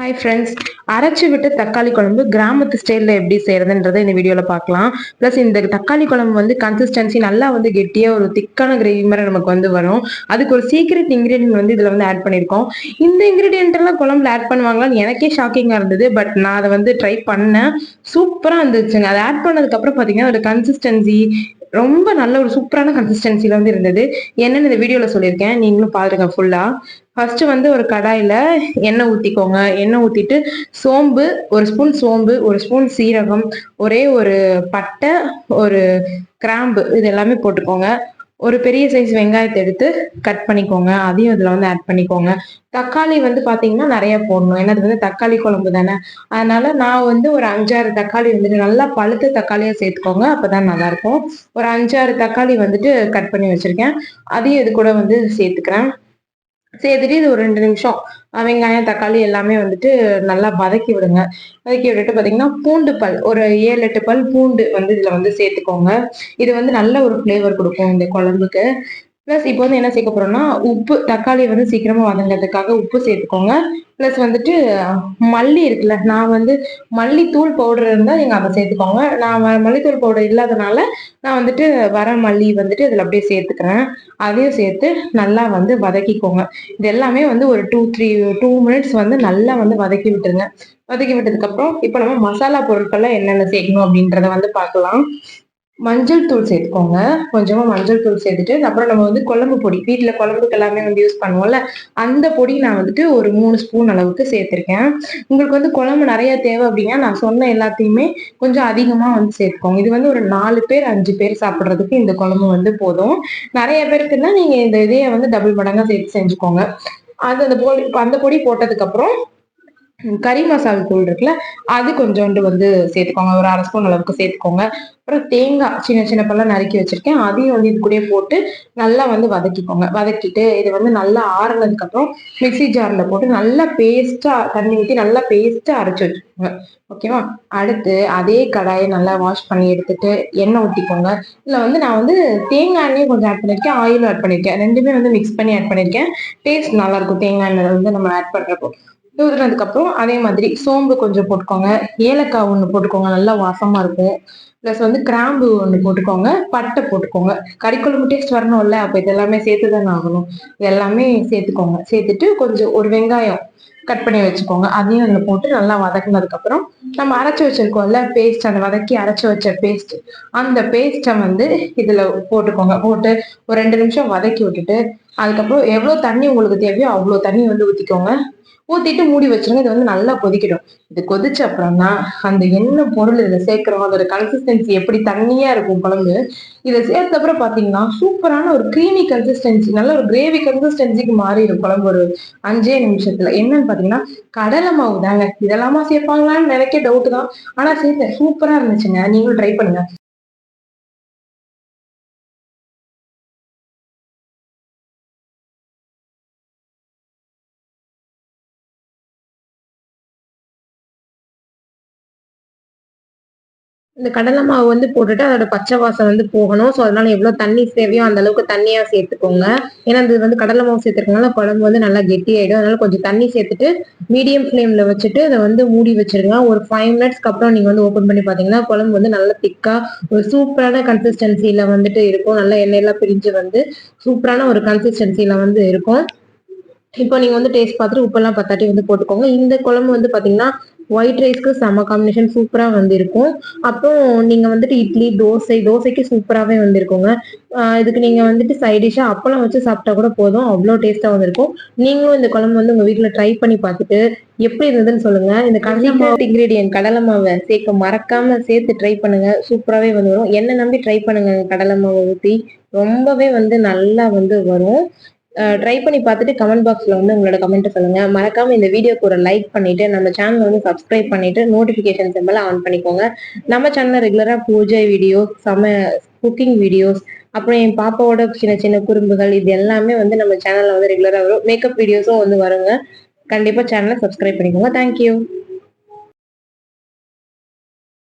Hi friends அரைச்சி விட்டு தக்காளி குழம்பு கிராமத்து ஸ்டைலில் எப்படி செய்யறதுன்றதை இந்த வீடியோவில் பார்க்கலாம். ப்ளஸ் இந்த தக்காளி குழம்பு வந்து கன்சிஸ்டன்சி நல்லா வந்து கெட்டியாக ஒரு திக்கான கிரேவி மாதிரி நமக்கு வந்து வரும். அதுக்கு ஒரு சீக்ரெட் இன்க்ரீடியன்ட் வந்து இதில் வந்து ஆட் பண்ணியிருக்கோம் இந்த இன்க்ரீடியன்ட்டெல்லாம் குழம்புல ஆட் பண்ணுவாங்களான்னு எனக்கே ஷாக்கிங்காக இருந்தது. பட் நான் அதை வந்து ட்ரை பண்ணேன். சூப்பராக இருந்துச்சுங்க. அதை ஆட் பண்ணதுக்கப்புறம் பார்த்தீங்கன்னா ஒரு கன்சிஸ்டன்சி ரொம்ப நல்ல ஒரு சூப்பரான கன்சிஸ்டன்சில வந்து இருந்தது. என்னன்னு இந்த வீடியோல சொல்லியிருக்கேன். நீங்களும் பாருங்க ஃபுல்லா ஃபர்ஸ்ட் வந்து ஒரு கடாயில எண்ணெய் ஊத்திக்கோங்க. எண்ணெய் ஊத்திட்டு சோம்பு ஒரு ஸ்பூன் சோம்பு ஒரு ஸ்பூன் சீரகம் ஒரே ஒரு பட்டை ஒரு கிராம்பு இது எல்லாமே போட்டுக்கோங்க. ஒரு பெரிய சைஸ் வெங்காயத்தை எடுத்து கட் பண்ணிக்கோங்க. அதையும் இதில் வந்து ஆட் பண்ணிக்கோங்க. தக்காளி வந்து பார்த்தீங்கன்னா நிறைய போடணும். ஏன்னா அது வந்து தக்காளி குழம்பு தானே. அதனால நான் வந்து ஒரு அஞ்சாறு தக்காளி வந்துட்டு நல்லா பழுத்த தக்காளியாக சேர்த்துக்கோங்க. அப்போதான் நல்லா இருக்கும் ஒரு அஞ்சாறு தக்காளி வந்துட்டு கட் பண்ணி வச்சிருக்கேன். அதையும் இது கூட வந்து சேர்த்துக்கிறேன். சேர்த்துட்டு இது ஒரு ரெண்டு நிமிஷம். வெங்காயம் தக்காளி எல்லாமே வந்துட்டு நல்லா வதக்கி விடுங்க. வதக்கி விட்டுட்டு பார்த்தீங்கன்னா பூண்டு பல் ஒரு ஏழு எட்டு பல் பூண்டு வந்து இதில் வந்து சேர்த்துக்கோங்க. இது வந்து நல்ல ஒரு ஃப்ளேவர் கொடுக்கும் இந்த குழம்புக்கு. ப்ளஸ் இப்போ வந்து என்ன சேர்க்க போறோம்னா உப்பு தக்காளி வந்து சீக்கிரமா வதங்கிறதுக்காக உப்பு சேர்த்துக்கோங்க. ப்ளஸ் வந்துட்டு மல்லி இருக்குல்ல நான் வந்து மல்லித்தூள் பவுடர் இருந்தால் நீங்கள் அதை சேர்த்துக்கோங்க. நான் மல்லித்தூள் பவுடர் இல்லாதனால நான் வந்துட்டு வர மல்லி வந்துட்டு இதில் அப்படியே சேர்த்துக்கிறேன். அதையும் சேர்த்து நல்லா வந்து வதக்கிக்கோங்க. இது எல்லாமே வந்து ஒரு டூ த்ரீ டூ மினிட்ஸ் வந்து நல்லா வந்து வதக்கி விட்டுருங்க. வதக்கி விட்டதுக்கப்புறம் இப்போ நம்ம மசாலா பொருட்கள்லாம் என்னென்ன சேர்க்கணும் அப்படின்றத வந்து பார்க்கலாம். மஞ்சள் தூள் சேர்த்துக்கோங்க. கொஞ்சமா மஞ்சள் தூள் சேர்த்துட்டு அப்புறம் நம்ம வந்து குழம்பு பொடி. வீட்டில் குழம்புக்கு எல்லாமே வந்து யூஸ் பண்ணுவோம்ல. அந்த பொடி நான் வந்துட்டு ஒரு மூணு ஸ்பூன் அளவுக்கு சேர்த்துருக்கேன். உங்களுக்கு வந்து குழம்பு நிறைய தேவை அப்படின்னா நான் சொன்ன எல்லாத்தையுமே கொஞ்சம் அதிகமாக வந்து சேர்த்துக்கோங்க. இது வந்து ஒரு நாலு பேர் அஞ்சு பேர் சாப்பிட்றதுக்கு இந்த குழம்பு வந்து போதும். நிறைய பேருக்குன்னா நீங்க இந்த இதையை வந்து டபுள் மடங்கா சேர்த்து செஞ்சுக்கோங்க. அது அந்த பொடி அந்த பொடி போட்டதுக்கு அப்புறம் கறி மசால் தூள் இருக்குல்ல அது கொஞ்சோண்டு வந்து சேர்த்துக்கோங்க. ஒரு அரை ஸ்பூன் அளவுக்கு சேர்த்துக்கோங்க. அப்புறம் தேங்காய் சின்ன சின்ன பழம் நறுக்கி வச்சிருக்கேன். அதையும் வந்து இது கூட போட்டு நல்லா வந்து வதக்கிக்கோங்க. வதக்கிட்டு இது வந்து நல்லா ஆறுனதுக்கு அப்புறம் மிக்சி ஜார்ல போட்டு நல்லா பேஸ்டா தண்ணி ஊற்றி நல்லா பேஸ்டா அரைச்சி வச்சுக்கோங்க. ஓகேவா? அடுத்து அதே கடாயை நல்லா வாஷ் பண்ணி எடுத்துட்டு எண்ணெய் ஊற்றிக்கோங்க இதில் வந்து நான் வந்து தேங்காய் எண்ணெயும் கொஞ்சம் ஆட் பண்ணியிருக்கேன் ஆயிலும் ஆட் பண்ணியிருக்கேன் ரெண்டுமே வந்து மிக்ஸ் பண்ணி ஆட் பண்ணியிருக்கேன் டேஸ்ட் நல்லா இருக்கும். தேங்காய் எண்ணெய் வந்து நம்ம ஆட் பண்ணுறப்போ அப்புறம் அதே மாதிரி சோம்பு கொஞ்சம் போட்டுக்கோங்க. ஏலக்காய் ஒன்று போட்டுக்கோங்க நல்லா வாசமா இருக்கும். ப்ளஸ் வந்து கிராம்பு ஒன்று போட்டுக்கோங்க பட்டை போட்டுக்கோங்க. கறிக்குழம்பு டேஸ்ட் வரணும்ல அப்போ இது எல்லாமே சேர்த்து தானே ஆகணும். இது எல்லாமே சேர்த்துக்கோங்க. சேர்த்துட்டு கொஞ்சம் ஒரு வெங்காயம் கட் பண்ணி வச்சுக்கோங்க. அதையும் அதில் போட்டு நல்லா வதக்குனதுக்கப்புறம் நம்ம அரைச்சி வச்சிருக்கோம்ல பேஸ்ட் அந்த வதக்கி அரைச்சி வச்ச பேஸ்ட் அந்த பேஸ்ட்டை வந்து இதில் போட்டுக்கோங்க. போட்டு ஒரு ரெண்டு நிமிஷம் வதக்கி விட்டுட்டு அதுக்கப்புறம் எவ்வளோ தண்ணி உங்களுக்கு தேவையோ அவ்வளோ தண்ணி வந்து ஊற்றிக்கோங்க ஊற்றிட்டு மூடி வச்சிருங்க. இது வந்து நல்லா கொதிக்கிடும் இது கொதிச்ச அப்புறம் தான் அந்த எண்ணெய் பொருள் இதில் சேர்க்குறோம். அதோட கன்சிஸ்டன்சி எப்படி தண்ணியா இருக்கும் குழம்பு. இதை சேர்த்த அப்புறம் பார்த்தீங்கன்னா சூப்பரான ஒரு க்ரீமி கன்சிஸ்டன்சி நல்ல ஒரு கிரேவி கன்சிஸ்டன்சிக்கு மாறிடும் குழம்பு ஒரு அஞ்சே நிமிஷத்துல. என்னன்னு பார்த்தீங்கன்னா கடலை மாவு தாங்க. இதெல்லாமா சேர்ப்பாங்களான்னு நினைக்க டவுட் தான். ஆனால் சேர்த்த சூப்பராக இருந்துச்சுங்க. நீங்களும் ட்ரை பண்ணுங்க. இந்த கடலை மாவு வந்து போட்டுட்டு அதோட பச்சை வாசம் வந்து போகணும். ஸோ அதனால எவ்வளோ தண்ணி தேவையோ அந்த அளவுக்கு தண்ணியாக சேர்த்துக்கோங்க. ஏன்னா இது வந்து கடலை மாவு சேர்த்துருக்கனால குழம்பு வந்து நல்லா கெட்டி ஆயிடும் அதனால கொஞ்சம் தண்ணி சேர்த்துட்டு மீடியம் ஃப்ளேமில் வச்சுட்டு அதை வந்து மூடி வச்சிருங்க. ஒரு ஃபைவ் மினிட்ஸ்க்கு அப்புறம் நீங்கள் வந்து ஓப்பன் பண்ணி பார்த்தீங்கன்னா குழம்பு வந்து நல்லா திக்காக ஒரு சூப்பரான கன்சிஸ்டன்சியில் வந்துட்டு இருக்கும். நல்லா எண்ணெயெல்லாம் பிரிஞ்சு வந்து சூப்பரான ஒரு கன்சிஸ்டன்சியில் வந்து இருக்கும். இப்போ நீங்க வந்து டேஸ்ட் பார்த்துட்டு உப்பெல்லாம் பத்தாட்டி வந்து போட்டுக்கோங்க. இந்த குழம்பு வந்து பாத்தீங்கன்னா ஒயிட் ரைஸ்க்கு செம்ம காம்பினேஷன் சூப்பரா வந்து இருக்கும் அப்புறம் நீங்க வந்துட்டு இட்லி தோசை தோசைக்கு சூப்பராகவே வந்து இருக்குங்க இதுக்கு நீங்க வந்துட்டு சைடிஷா அப்பளம் வச்சு சாப்பிட்டா கூட போதும். அவ்வளோ டேஸ்டா வந்து இருக்கும் நீங்களும் இந்த குழம்பு வந்து உங்க வீட்டுல ட்ரை பண்ணி பார்த்துட்டு எப்படி இருந்ததுன்னு சொல்லுங்க. இந்த கடலை மாவு இன்கிரீடியன்ட் கடலை மாவை சேர்க்க மறக்காம சேர்த்து ட்ரை பண்ணுங்க. சூப்பராகவே வந்து வரும். என்ன நம்பி ட்ரை பண்ணுங்க கடலை மாவை ஊற்றி ரொம்பவே வந்து நல்லா வந்து வரும். ட்ரை பண்ணி பார்த்துட்டு கமெண்ட் பாக்ஸில் வந்து உங்களோட கமெண்ட்டை சொல்லுங்க. மறக்காம இந்த வீடியோக்கு ஒரு லைக் பண்ணிட்டு நம்ம சேனல் வந்து சப்ஸ்கிரைப் பண்ணிட்டு நோட்டிஃபிகேஷன் சிம்பிள் ஆன் பண்ணிக்கோங்க. நம்ம சேனலில் ரெகுலராக பூஜை வீடியோஸ் சம குக்கிங் வீடியோஸ் அப்புறம் என் பாப்பாவோட சின்ன சின்ன குறும்புகள் இது எல்லாமே வந்து நம்ம சேனலில் வந்து ரெகுலராக வரும். மேக்கப் வீடியோஸும் வந்து வருங்க. கண்டிப்பாக சேனலை சப்ஸ்கிரைப் பண்ணிக்கோங்க. தேங்க்யூ